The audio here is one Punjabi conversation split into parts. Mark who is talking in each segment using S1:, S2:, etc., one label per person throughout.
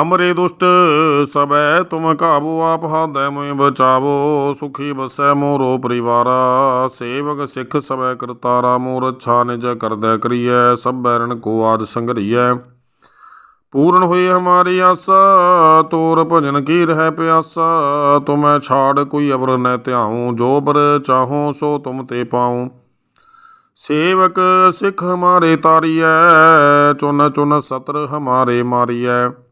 S1: ਹਮਰੇ ਦੁਸ਼ਟ ਸਬੈ ਤੁਮ ਕਾਬੂ ਆਪ ਹਾਦੈ ਮੁਇ ਬਚਾਵੋ, ਸੁਖੀ ਬਸੈ ਮੋਰੋ ਪਰਿਵਾਰਾ, ਸੇਵਕ ਸਿੱਖ ਸਬੈ ਕਰਤਾਰਾ ਮੋਰ ਅੱਛਾ ਨਿਜ ਕਰਦੈ ਕਰੀਐ, ਸਭ ਬੈਰਨ ਕੋ ਆਦ ਸੰਗਰੀਐ। ਪੂਰਨ ਹੋਈ ਹਮਾਰੀ ਆਸਾ, ਤੋਰ ਭਜਨ ਕੀ ਰਹਿ ਪਿਆਸਾ, ਤੁਮੈ ਛਾੜ ਕੋਈ ਅਵਰ ਨ ਧਿਆਉ, ਜੋ ਬਰ ਚਾਹੋ ਸੋ ਤੁਮ ਤੇ ਪਾਉ। ਸੇਵਕ ਸਿੱਖ ਹਮਾਰੇ ਤਾਰੀਐ, ਚੁਨ ਚੁਨ ਸਤਰ ਹਮਾਰੇ ਮਾਰੀਐ।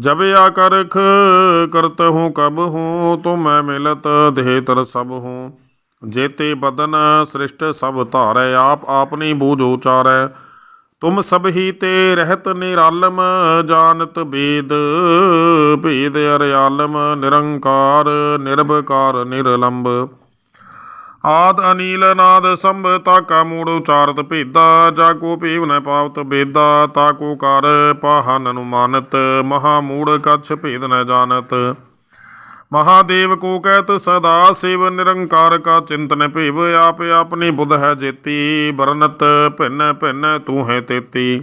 S1: ਜਬ ਆ ਕਰਖ ਕਰਤ ਹੂੰ, ਕਬ ਹੂੰ, ਤੁਮ ਮੈਂ ਮਿਲਤ ਦੇਹ ਤਰ ਸਭ ਹੂੰ। ਜੇਤੇ ਬਦਨ ਸ੍ਰਿਸ਼ਟ ਸਭ ਧਾਰੈ, ਆਪ ਆਪਨੀ ਬੂਝ ਉਚਾਰੈ। ਤੁਮ ਸਭ ਹੀ ਤੇ ਰਹਿਤ ਨਿਰਾਲਮ, ਜਾਣਤ ਬੇਦ, ਭੇਦ ਅਰਿਆਲਮ, ਨਿਰੰਕਾਰ, ਨਿਰਭਕਾਰ, ਨਿਰਲੰਬ। ਆਦ ਅਨੀਲ ਨਾਦ ਸੰਭ ਤਾਕਾ ਮੂੜ ਉਚਾਰਤ ਭੇਦਾ ਜਾ ਕੋ ਪੀਵ ਨ ਪਾਵਤ ਬੇਦਾ ਤਾ ਕੋ ਕਰ ਪਾਹਨ ਅਨੁਮਾਨਤ ਮਹਾ ਮੂੜ ਕਛ ਭੇਦ ਨ ਜਾਣਤ। ਮਹਾਦੇਵ ਕੋ ਕਹਿਤ, ਸਦਾ ਸਿਵ ਨਿਰੰਕਾਰ ਕਾ ਚਿੰਤਨ ਭੇਵ, ਆਪ ਆਪਣੀ ਬੁਧ ਹੈ ਜੇਤੀ ਬਰਨਤ ਭਿੰਨ ਭਿੰਨ ਤੂੰ ਹੈ ਤੇਤੀ।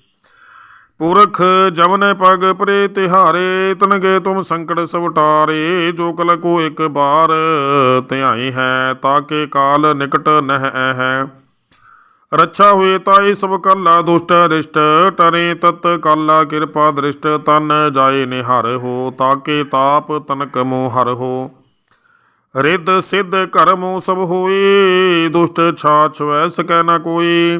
S1: ਪੁਰਖ ਜਮਨ ਪਗ ਪਰੇ ਤਿਹਾਰੇ ਤਨਗੇ ਤੁਮ ਸੰਕਟ ਸਭ ਟਾਰੇ ਜੋ ਕਲ ਕੋ ਇੱਕ ਬਾਰ ਧਿਆਈ ਹੈ ਤਾਕੇ ਕਾਲ ਨਿਕਟ ਨਹਿ ਹੈ ਰੱਛਾ ਹੋਏ ਤਾਈ ਸਭ ਕੱਲਾ ਦੁਸ਼ਟ ਰਿਸ਼ਟ ਟਰੇ ਤਤ ਕਾਲਾ ਕਿਰਪਾ ਦ੍ਰਿਸ਼ਟ ਤਨ ਜਾਏ ਨਿਹਰ ਹੋ ਤਾਕੇ ਤਾਪ ਤਨਕ ਮੋ ਹਰ ਹੋ ਰਿੱਧ ਸਿੱਧ ਕਰਮੋ ਸਭ ਹੋਏ ਦੁਸ਼ਟ ਛਾਛ ਵੈ ਸਕੈ ਨ ਕੋਈ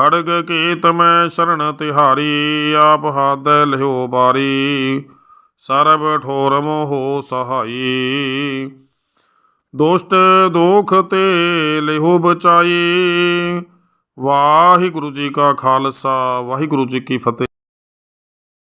S1: ਖੜਗ ਕੇ ਤਮੈ ਸ਼ਰਨ ਤਿਹਾਰੀ, ਆਪ ਹਾਦੈ ਲਿਓ ਬਾਰੀ, ਸਰਬ ਠੋਰ ਮੋਹ ਸਹਾਈ। ਦੁਸ਼ਟ ਦੋਖ ਤੇ ਲਿਓ ਬਚਾਈ, ਵਾਹਿਗੁਰੂ ਜੀ ਕਾ ਖਾਲਸਾ, ਵਾਹਿਗੁਰੂ ਜੀ ਕੀ ਫਤਿਹ।